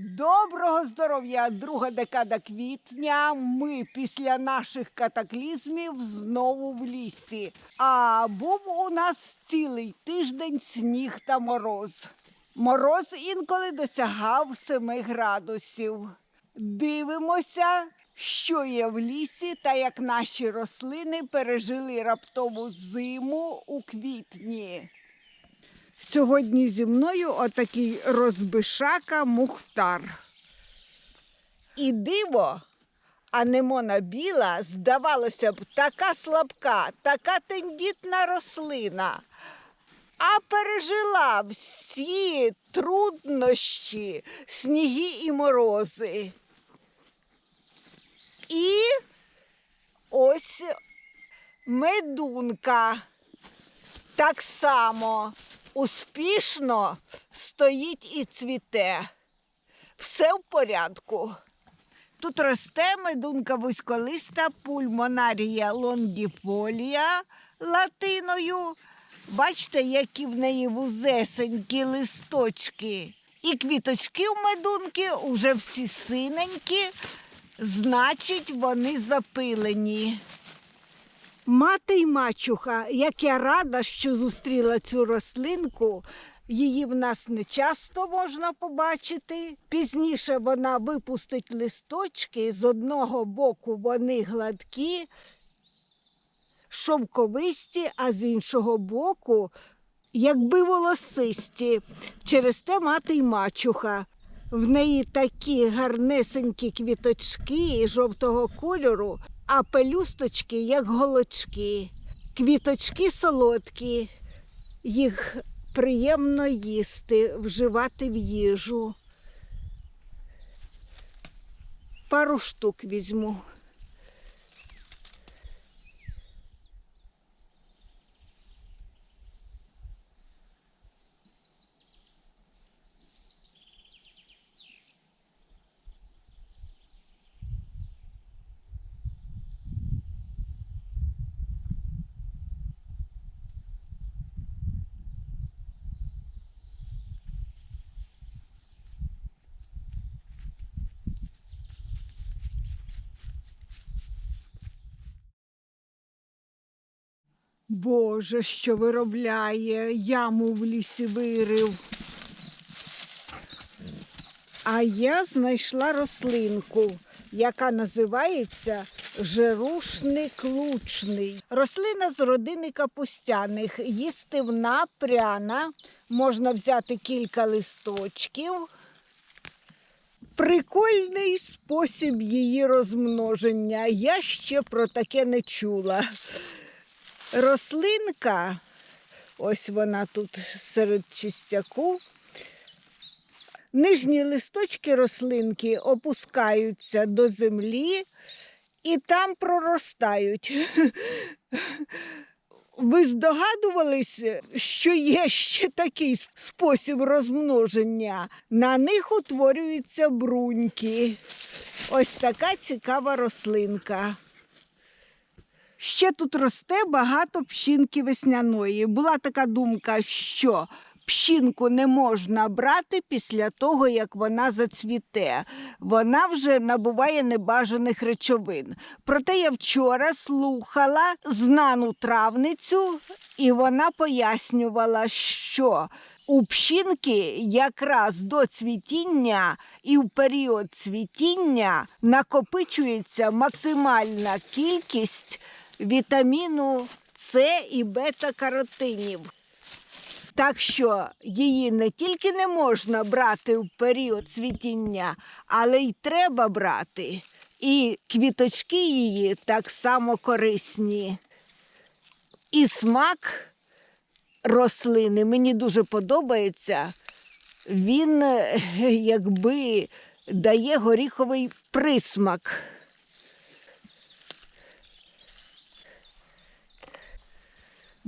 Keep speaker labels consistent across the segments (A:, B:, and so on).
A: Доброго здоров'я, друга декада квітня. Ми після наших катаклізмів знову в лісі. А був у нас цілий тиждень сніг та мороз. Мороз інколи досягав 7 градусів. Дивимося, що є в лісі та як наші рослини пережили раптову зиму у квітні. Сьогодні зі мною отакий розбишака Мухтар. І диво, анемона біла, здавалося б, така слабка, така тендітна рослина, а пережила всі труднощі, сніги і морози. І ось медунка так само успішно стоїть і цвіте. Все в порядку. Тут росте медунка вузьколиста пульмонарія лонгіфолія латиною. Бачите, які в неї вузесенькі листочки. І квіточки в медунки вже всі синенькі, значить, вони запилені. Мати й мачуха, як я рада, що зустріла цю рослинку. Її в нас не часто можна побачити. Пізніше вона випустить листочки, з одного боку вони гладкі, шовковисті, а з іншого боку, якби волосисті. Через те мати й мачуха. В неї такі гарнесенькі квіточки жовтого кольору, а пелюсточки як голочки. Квіточки солодкі, їх приємно їсти, вживати в їжу. Пару штук візьму. Боже, що виробляє, яму в лісі вирив. А я знайшла рослинку, яка називається жирушник лучний. Рослина з родини капустяних, їстивна, пряна. Можна взяти кілька листочків. Прикольний спосіб її розмноження. Я ще про таке не чула. Рослинка, ось вона тут серед чистяку. Нижні листочки рослинки опускаються до землі і там проростають. Ви здогадувались, що є ще такий спосіб розмноження? На них утворюються бруньки. Ось така цікава рослинка. Ще тут росте багато пшінки весняної. Була така думка, що пшінку не можна брати після того, як вона зацвіте. Вона вже набуває небажаних речовин. Проте я вчора слухала знану травницю, і вона пояснювала, що у пшінки якраз до цвітіння і в період цвітіння накопичується максимальна кількість вітаміну С і бета-каротинів. Так що її не тільки не можна брати в період цвітіння, але й треба брати. І квіточки її так само корисні. І смак рослини мені дуже подобається. Він е, якби дає горіховий присмак.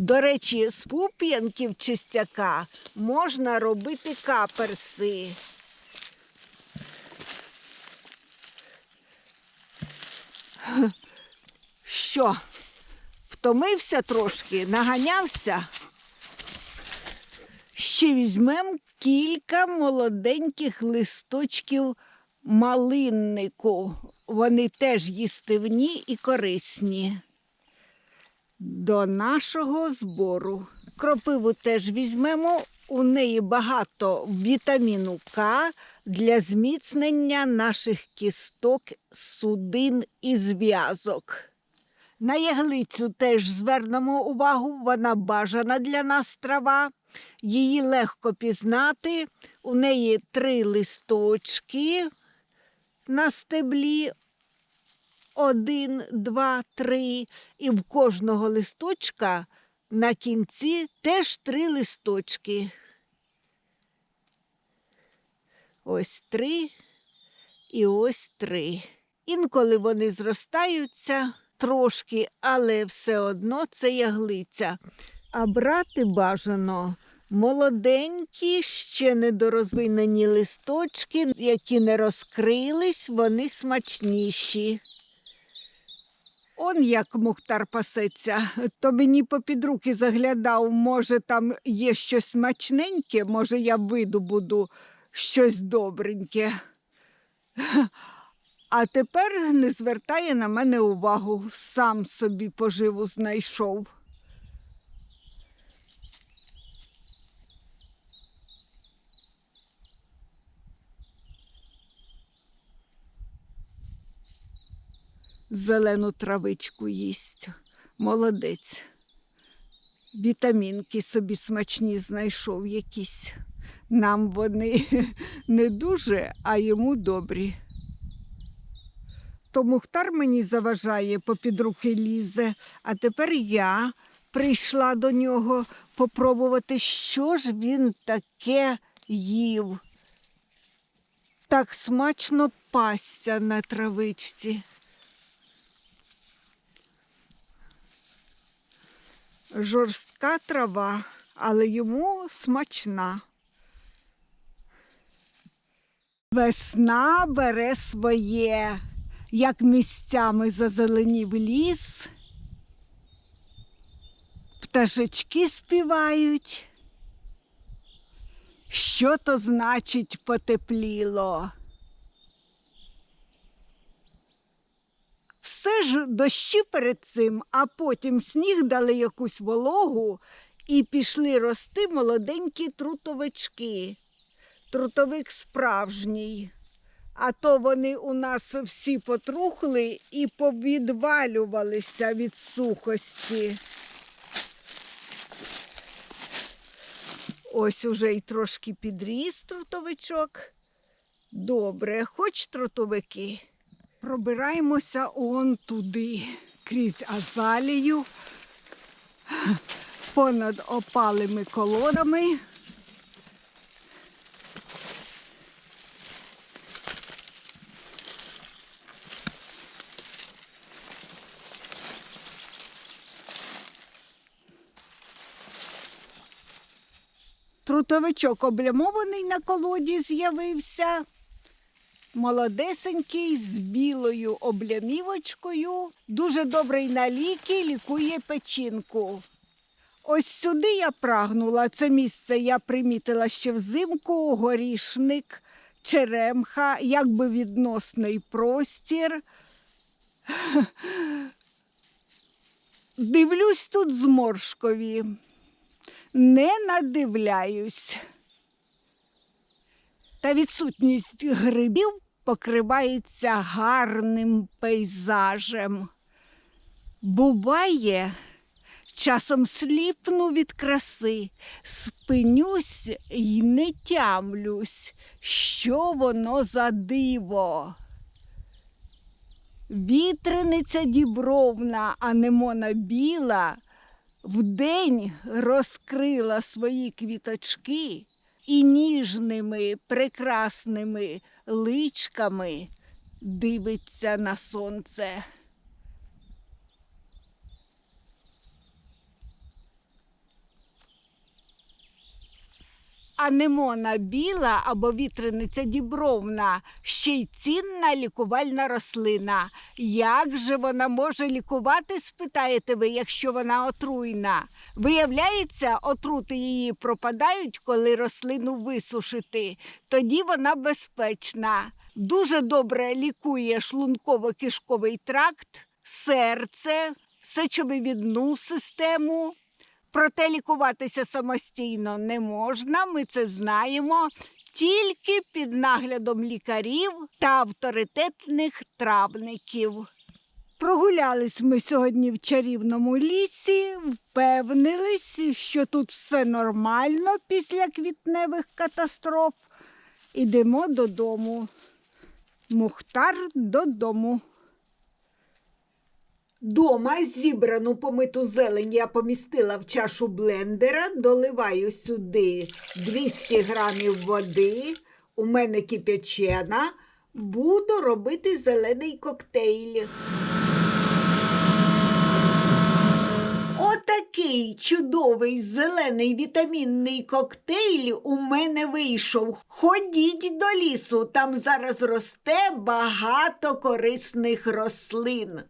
A: До речі, з пуп'янків чистяка можна робити каперси. Що, втомився трошки, наганявся? ще візьмемо кілька молоденьких листочків малиннику. Вони теж їстивні і корисні. До нашого збору. Кропиву теж візьмемо. У неї багато вітаміну К для зміцнення наших кісток, судин і зв'язок. На яглицю теж звернемо увагу, вона бажана для нас трава. Її легко пізнати. У неї три листочки на стеблі. Один, два, три. І в кожного листочка на кінці теж три листочки. Ось три і ось три. Інколи вони зростаються трошки, але все одно це яглиця. А брати бажано молоденькі, ще недорозвинені листочки, які не розкрились, вони смачніші. Он як Мухтар пасеться, то мені попід руки заглядав, може, там є щось смачненьке, може, я виду буду щось добреньке. А тепер не звертає на мене увагу, сам собі поживу знайшов. Зелену травичку їсть. Молодець. Вітамінки собі смачні знайшов якісь. Нам вони не дуже, а йому добрі. То Мухтар мені заважає, попід руки лізе, а тепер я прийшла до нього попробувати, що ж він таке їв. Так смачно пасся на травичці. Жорстка трава, але йому смачна. Весна бере своє, як місцями зазеленів ліс, пташечки співають. Що то значить потепліло? Все ж дощі перед цим, а потім сніг дали якусь вологу і пішли рости молоденькі трутовички. Трутовик справжній. А то вони у нас всі потрухли і повідвалювалися від сухості. Ось уже й трошки підріс трутовичок. Добре, хоч трутовики. Пробираємося он туди, крізь азалію, понад опалими колодами. Трутовичок облямований на колоді з'явився. Молодесенький з білою облямівочкою, дуже добрий на ліки, лікує печінку. Ось сюди я прагнула. Це місце я примітила ще взимку, горішник, черемха, якби відносний простір. Дивлюсь тут зморшкові, не надивляюсь. Та відсутність грибів покривається гарним пейзажем. Буває, часом сліпну від краси, спинюсь і не тямлюсь, що воно за диво. Вітрениця дібровна, анемона біла, вдень розкрила свої квіточки і ніжними прекрасними личками дивиться на сонце. Анемона біла або вітрениця дібровна ще й цінна лікувальна рослина. Як же вона може лікувати, спитаєте ви, якщо вона отруйна? Виявляється, отрути її пропадають, коли рослину висушити. Тоді вона безпечна. Дуже добре лікує шлунково-кишковий тракт, серце, сечовивідну систему. Проте лікуватися самостійно не можна, ми це знаємо, тільки під наглядом лікарів та авторитетних травників. Прогулялись ми сьогодні в чарівному лісі, впевнились, що тут все нормально після квітневих катастроф. Ідемо додому. Мухтар додому. Дома зібрану помиту зелень я помістила в чашу блендера, доливаю сюди 200 грамів води, у мене кипячена, буду робити зелений коктейль. Отакий чудовий зелений вітамінний коктейль у мене вийшов. Ходіть до лісу, там зараз росте багато корисних рослин.